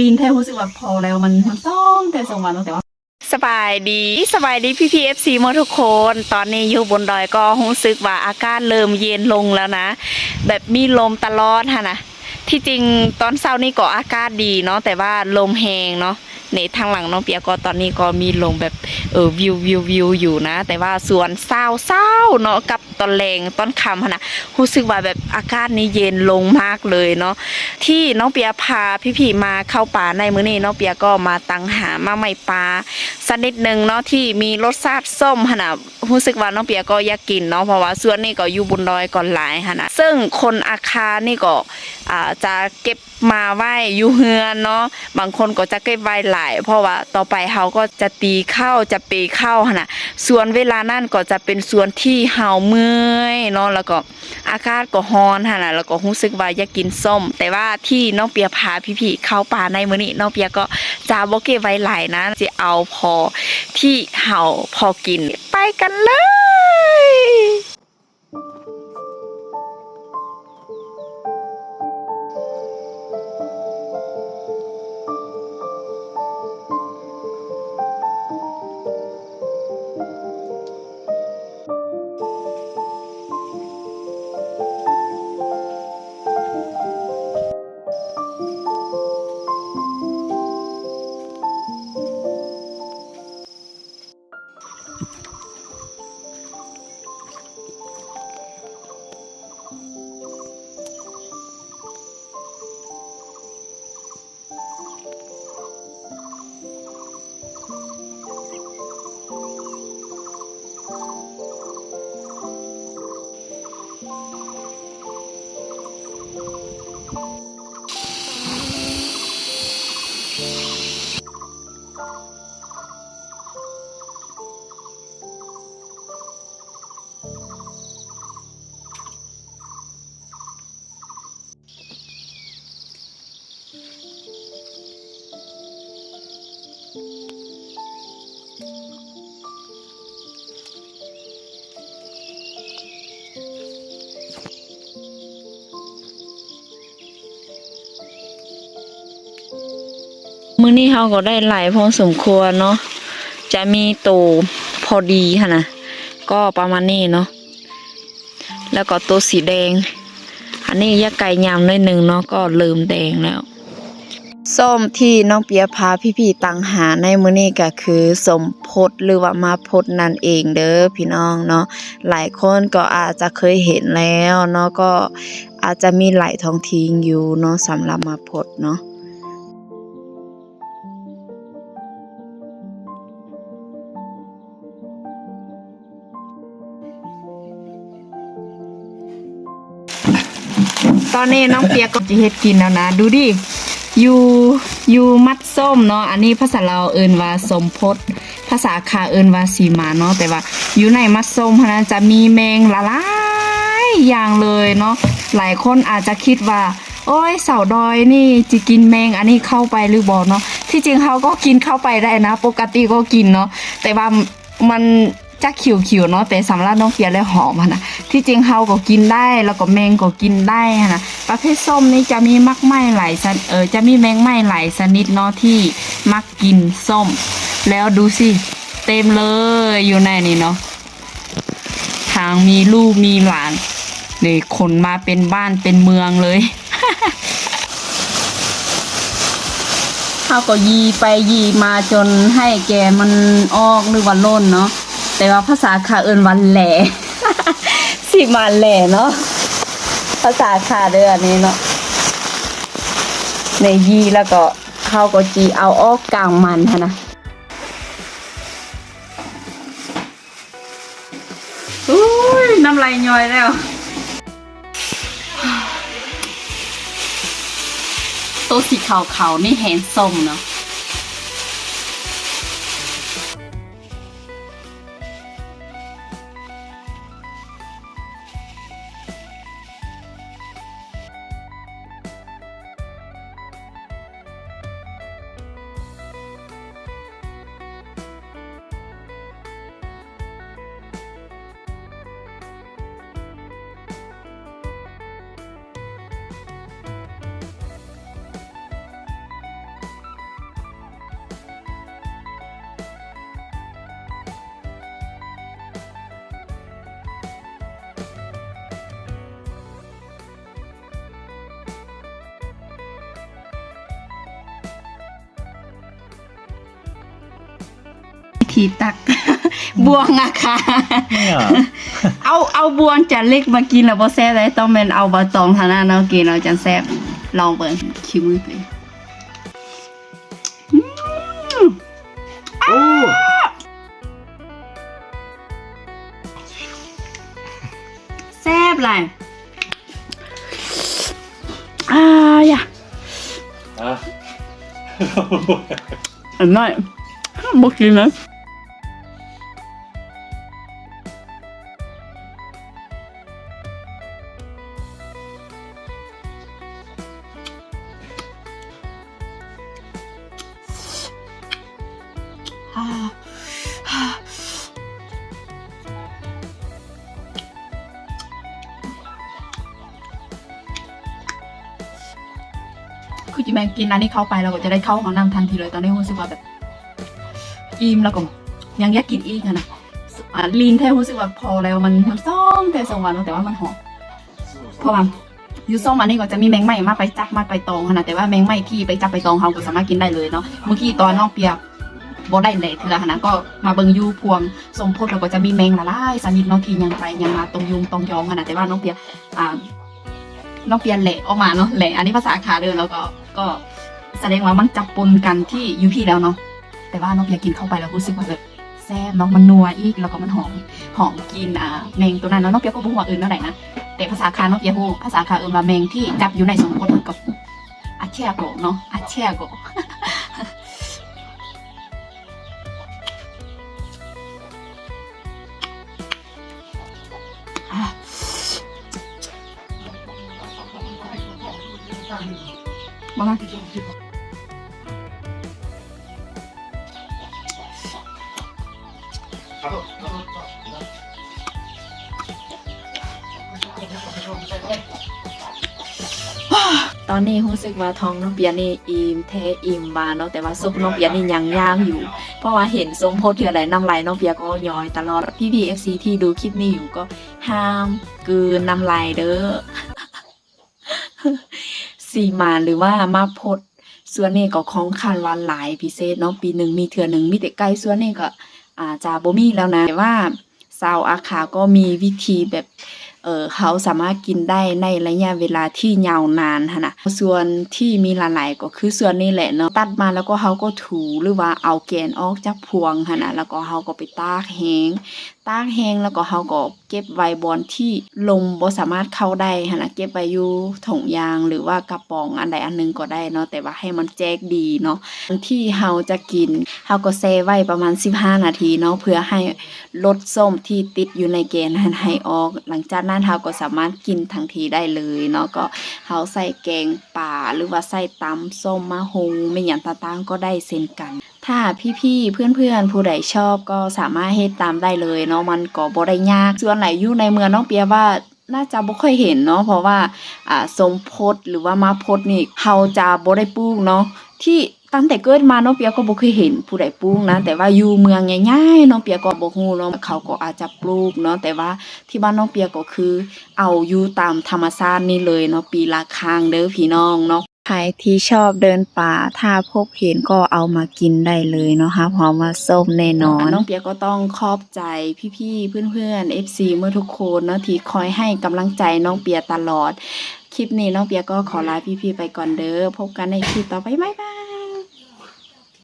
ลีนแท้รู้สึกว่าพอแล้วมันมันต้องแต่สองวันแต่ว่าสบายดีสบายดีพี่พีเอฟซีมทุกคน ตอนนี้อยู่บนดอยก็รู้สึกว่าอากาศเริ่มเย็นลงแล้วนะ แบบมีลมตลอดฮะนะที่จริงตอนเช้านี่ก็อากาศดีเนาะแต่ว่าลมแหงเนาะ ในทางหลังน้องเปียก็ตอนนี้ก็มีลมแบบเออวิววิววิวอยู่นะ แต่ว่าส่วนเศร้าเศร้าเนาะกับตอนแรงตอนคำนะรู้สึกว่าแบบอากาศนี้เย็นลงมากเลยเนาะที่น้องเปียพาพี่ๆมาเข้าป่าในมื้อนี้น้องเปียก็มาตังหามาใหม่ปลาสักนิดหนึ่งเนาะที่มีรสชาติส้มนะรู้สึกว่าน้องเปียก็อยากกินเนาะเพราะว่าส่วนนี้ก็อยู่บนดอยก่อนหลายนนะซึ่งคนอาคานี่ก็ อ่าจะเก็บมาไว้อยู่เฮือนเนาะบางคนก็จะเก็บไว้หลาย เพราะว่าต่อไปเขาก็จะตีเข้าจะปีเข้าหนะส่วนเวลานั่นก็จะเป็นส่วนที่เห่าเมื่อยเนาะแล้วก็อากาศก็ร้อนฮะนะแล้วก็รู้สึกว่าอยากกินส้ม แต่ว่าที่น้องเปียพาพี่ๆเข้าป่าในมื้อนี้น้องเปียก็จะบ่เก็บไว้หลายนะจะเอาพอที่เห่าพอกินไปกันเลยาก็ได้หลายพอสมควรเนาะจะมีโตพอดีค่ะนะก็ประมาณนี้เนาะแล้วก็ตัวสีแดง อันนี้ยาไก่ยำหน่อยหนึ่งเนาะก็เริ่มแดงแล้วส้มที่น้องเปียพาพี่ๆตังหาในมื้อนี้ก็คือสมพดหรือว่ามาพดนั่นเองเด้อพี่น้องเนาะหลายคนก็อาจจะเคยเห็นแล้วเนาะก็อาจจะมีหลายท้องทิ้งอยู่เนาะสำหรับมาพดเนาะ ตอนนี้น้องเปียกก็จะเฮ็ดกินแล้วนะ ดูดิยูยูมัดส้มเนาะอันนี้ภาษาเราวเอิ้นว่าสมพดภาษาคาเอิ้นว่าสีมาเนาะแต่ว่าอยู่ในมัดส้มนะจะมีแมงละลายอย่างเลยเนาะหลายคนอาจจะคิดว่า โอ้ยเสาดอยนี่จะกินแมงอันนี้เข้าไปหรือบ่เนาะที่จริงเขาก็กินเข้าไปได้นะ ปกติก็กินเนาะแต่ว่ามัน จะขียวๆเนาะแต่สำหรับน้องเปียแล้วหอมนะที่จริงเขาก็กินได้แล้วก็แมงก็กินได้นะประเภทส้มนี่จะมีมักไหม้หลายชนเออจะมีแมงไหม้หลายชนิดเนาะที่มักกินส้ม แล้วดูสิเต็มเลยอยู่ในนี่เนาะทางมีลูกมีหลานเลยขนมาเป็นบ้านเป็นเมืองเลยเขาก็ยีไปยีมาจนให้แกมันออกหรือว่าล่นเนาะ แต่ว่าภาษาขาเอินวันแหล่สิมาแหล่เนาะภาษาขาเด้ออันนี้เนาะในยีแล้วก็เขาก็จีเอาออกกลางมันฮะนะอุ้ยน้ำลายย้อยแล้วตัวสีขาวๆนี่แหนส้มเนาะ ธีตัก บวงอะค่ะเนี่ยเอาเอาบวงจะเล็กมากินแล้วบ่แซ่บเลยต้องเป็นเอาบะตองทางหน้าเนาะกินเราจะแซ่บลองเบิ่งคิวมือไปโอ้แซ่บเลยอ่าอย่าอะอันน้อยบ่กินนะ คือจิแมงกินอันนี้เข้าไปเราก็จะได้เข้าห้องน้ำทันทีเลยตอนนี้รู้สึกว่าแบบอิ่มแล้วก็ยังอยากกินอีกนะอ่าลีนแท้รู้สึกว่าพอแล้วมันมันซ่อมแต่สองวันแต่ว่ามันหอมเพราะว่าอยูส้มอันนี้ก็จะมีแมงไหม้มาไปจับมาไปตองขนาดแต่ว่าแมงไหม้ที่ไปจับไปตองเขาก็สามารถกินได้เลยเนาะเมื่อกี้ตอนน้องเปียก บ่ได้เลยทีละนาดก็มาเบิ่งยูพวงสมโพธิเราก็จะมีแมงละลายสนิทเนาะที่ยังไปยังมาตรงยุงตรงยองขนาดแต่ว่าน้องเปียอ่าน้องเปียนแหละออกมาเนาะแหละอันนี้ภาษาขาเดินแล้วก็ก็แสดงว่ามันจับปนกันที่ยูพี่แล้วเนาะแต่ว่าน้องเปียกินเข้าไปแล้วรู้สึกว่าแบบแซ่บเนาะมันนัวอีกแล้วก็มันหอมหอมกินอ่าแมงตัวนั้นเนาะน้องเปียก็พูดว่าอื่นเท่าไหร่นะแต่ภาษาคาน้องเปียพูดภาษาคาเอินว่าแมงที่จับอยู่ในสมพติกับอาเชียโกเนาะอาเชียโก บ้าตอนนี้รู้สึกว่าท้องน้องเปียนี่อิ่มแท้อิ่มบานเนาะแต่ว่าซุปน้องเปียนี่ยังย่างอยู่ เพราะว่าเห็นทรงโพสเถื่อไรน้ำลายน้องเปียก็ย้อยตลอดพี่พีเอฟซีที่ดูคลิปนี้อยู่ก็ห้ามกืนน้ำลายเด้อ สีมานหรือว่ามาพดส่วนนี้ก็ของคันวันหลายพิเศษเนาะปีหนึ่งมีเถื่อหนึ่งมีแต่ไก่ส่วนนี้ก็อาจจะบ่มีแล้วนะแต่ว่าสาวอาขาก็มีวิธีแบบเออเขาสามารถกินได้ในระยะเวลาที่ยาวนานฮะนะส่วนที่มีหลายๆก็คือส่วนนี้แหละเนาะตัดมาแล้วก็เขาก็ถูหรือว่าเอาแกนออกจากพวงฮะนะแล้วก็เขาก็ไปตากแห้ง ตากแห้งแล้วก็เขาก็เก็บไว้บอนที่ลมบ่สามารถเข้าได้ฮะนะเก็บไว้อยู่ถุงยางหรือว่ากระป๋องอันใดอันหนึงก็ได้เนาะแต่ว่าให้มันแจกดีเนาะที่เราจะกินเราก็แช่ไว้ประมาณ 15 นาทีเนาะเพื่อให้ลดส้มที่ติดอยู่ในแกนนั้นให้ออก หลังจากนั้นเราก็สามารถกินทันทีได้เลยเนาะก็เราใส่แกงป่าหรือว่าใส่ตำส้มมะฮงไม่อย่างต่างๆก็ได้เช่นกัน ถ้าพี่ๆเพื่อนๆผู้ใดชอบก็สามารถเฮ็ดตามได้เลยเนาะมันก็บ่ได้ยากส่วนไหนอยู่ในเมืองน้องเปียว่าน่าจะบ่ค่อยเห็นเนาะเพราะว่าอ่าสมพศหรือว่ามาพศนี่เขาจะบ่ได้ปลูกเนาะที่ตั้งแต่เกิดมาเนาะเปียก็บ่เคยเห็นผู้ใดปลูกนะ แต่ว่าอยู่เมืองใหญ่ๆเนาะเปียก็บ่ฮู้เนาะเขาก็อาจจะปลูกเนาะแต่ว่าที่บ้านน้องเปียก็คือ เอาอยู่ตามธรรมชาตินี่เลยเนาะปีละครั้งเด้อพี่น้องเนาะ รที่ชอบเดินป่า ถ้าพบเห็นก็เอามากินได้เลยเนาะคะเพราะว่าส้มแน่นอน น้องเปียก็ต้องขอบใจพี่ๆเพื่อนๆ FC เมื่อทุกคนเนาะที่คอยให้กำลังใจน้องเปียตลอด คลิปนี้น้องเปียก็ขอลาพี่ๆไปก่อนเด้อพบกันในคลิปต่อไปบ๊ายบาย